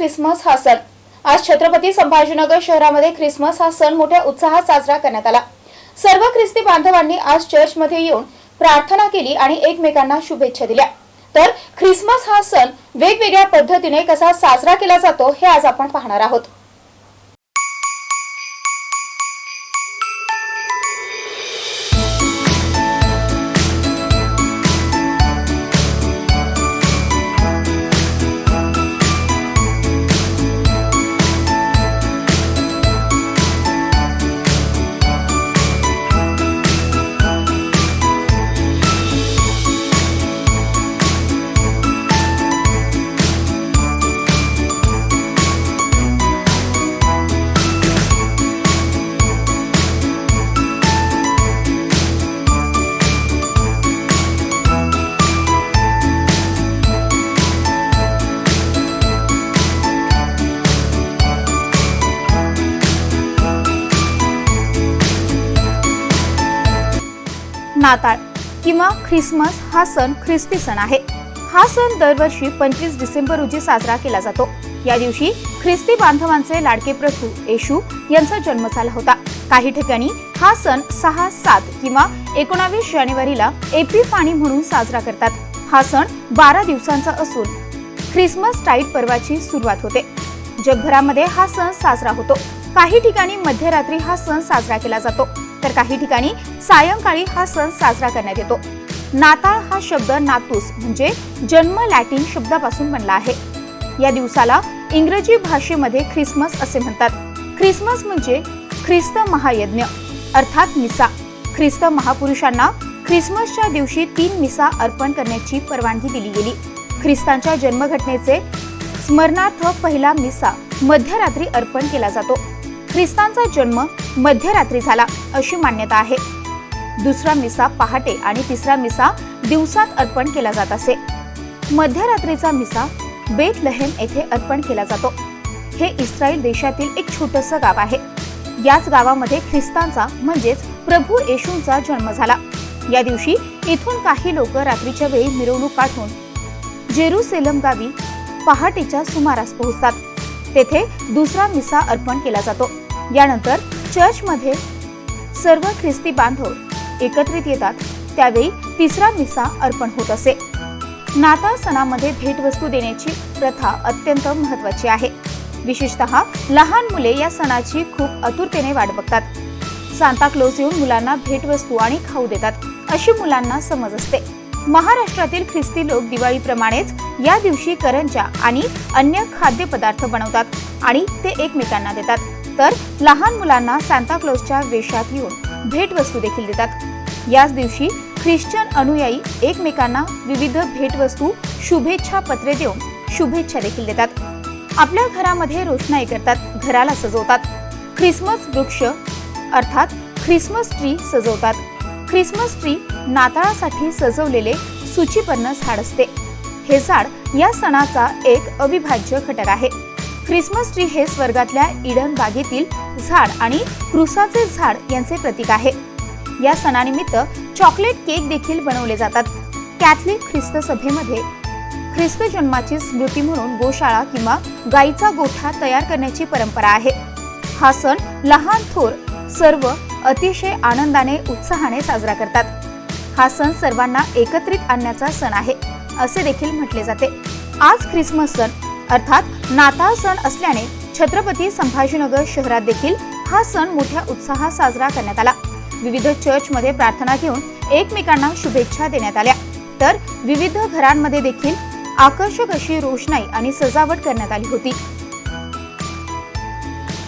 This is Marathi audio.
ख्रिसमस हा सण. आज छत्रपती संभाजीनगर शहरामध्ये ख्रिसमस हा सण मोठ्या उत्साहात साजरा करण्यात आला. सर्व ख्रिस्ती बांधवांनी आज चर्चमध्ये येऊन प्रार्थना केली आणि एकमेकांना शुभेच्छा दिल्या. तर ख्रिसमस हा सण वेगवेगळ्या पद्धतीने कसा साजरा केला जातो हे आज आपण पाहणार आहोत. नाताळ किंवा ख्रिसमस हा सण ख्रिस्ती सण आहे. हा सण दरवर्षी पंचवीस डिसेंबर रोजी साजरा केला जातो. या दिवशी ख्रिस्ती बांधवांचे लाडके प्रभू येशू यांचा जन्म झाला होता. काही ठिकाणी हा सण सहा सात किंवा एकोणावीस जानेवारीला एपिफाणी म्हणून साजरा करतात. हा सण बारा दिवसांचा असून ख्रिसमस टाईट पर्वाची सुरुवात होते. जगभरामध्ये हा सण साजरा होतो. काही ठिकाणी मध्यरात्री हा सण साजरा केला जातो. तर काही ठिकाणी सायंकाळी हा सण साजरा करण्यात येतो. नाताळ हा शब्द नातूस म्हणजे जन्म लॅटिन शब्दापासून बनला आहे. या दिवसाला इंग्रजी भाषेमध्ये ख्रिसमस असे म्हणतात. ख्रिसमस म्हणजे ख्रिस्त महायज्ञ अर्थात मिसा. ख्रिस्त महापुरुषांना ख्रिसमसच्या दिवशी तीन मिसा अर्पण करण्याची परवानगी दिली गेली. ख्रिस्तांच्या जन्मघटनेचे स्मरणार्थ पहिला मिसा मध्यरात्री अर्पण केला जातो. ख्रिस्तांचा जन्म मध्यरात्री झाला अशी मान्यता आहे. दुसरा मिसा पहाटे आणि तिसरा मिसा दिवसात अर्पण केला जात असे. मध्यरात्रीचा मिसा बेट लहेम येथे अर्पण केला जातो. हे इस्रायल देशातील एक छोटस गाव आहे. याच गावामध्ये ख्रिस्तांचा म्हणजेच प्रभू येशूंचा जन्म झाला. या दिवशी इथून काही लोक रात्रीच्या वेळी मिरवणूक काढून जेरुसेलम गावी पहाटेच्या सुमारास पोहोचतात. तेथे दुसरा मिसा अर्पण केला जातो. यानंतर चर्चमध्ये सर्व ख्रिस्ती बांधव एकत्रित येतात. त्यावेळी तिसरा मिसा अर्पण होत असे. नाताळ सणामध्ये भेटवस्तू देण्याची प्रथा अत्यंत महत्वाची आहे. विशेषतः लहान मुले या सणाची खूप आतुरतेने वाट बघतात. सांता क्लोज येऊन मुलांना भेटवस्तू आणि खाऊ देतात अशी मुलांना समज असते. महाराष्ट्रातील ख्रिस्ती लोक दिवाळीप्रमाणेच या दिवशी करंजा आणि अन्य खाद्यपदार्थ बनवतात आणि ते एकमेकांना देतात. तर लहान मुलांना सांताक्लॉजच्या वेशात येऊन भेटवस्तू देखील देतात. याच दिवशी ख्रिश्चन अनुयायी एकमेकांना विविध भेटवस्तू शुभेच्छा पत्रे देऊन शुभेच्छा देखील देतात. आपल्या घरामध्ये रोषणाई करतात घराला सजवतात. ख्रिसमस वृक्ष अर्थात ख्रिसमस ट्री सजवतात. ख्रिसमस ट्री नाताळासाठी सजवलेले सूचीपर्ण झाड असते. हे झाड या सणाचा एक अविभाज्य घटक आहे. ख्रिसमस ट्री हे स्वर्गातल्या इडन बागेतील झाड आणि क्रुसाचे झाड यांचे प्रतीक आहे. या सणानिमित्त चॉकलेट केक देखील बनवले जातात. कॅथलिक ख्रिस्त सभेमध्ये ख्रिस्त जन्माची स्मृती म्हणून गोशाळा किंवा गाईचा गोठा तयार करण्याची परंपरा आहे. हा सण लहान थोर सर्व अतिशय आनंदाने उत्साहाने साजरा करतात. हा सण सर्वांना एकत्रित आणण्याचा सण आहे असे देखील म्हटले जाते. आज ख्रिसमस सण अर्थात नाताळ सण असल्याने छत्रपती संभाजीनगर शहरात देखील हा सण मोठ्या उत्साहात साजरा करण्यात आला. विविध चर्चमध्ये प्रार्थना घेऊन एकमेकांना शुभेच्छा देण्यात आल्या. तर विविध घरांमध्ये देखील आकर्षक अशी रोषणाई आणि सजावट करण्यात आली होती.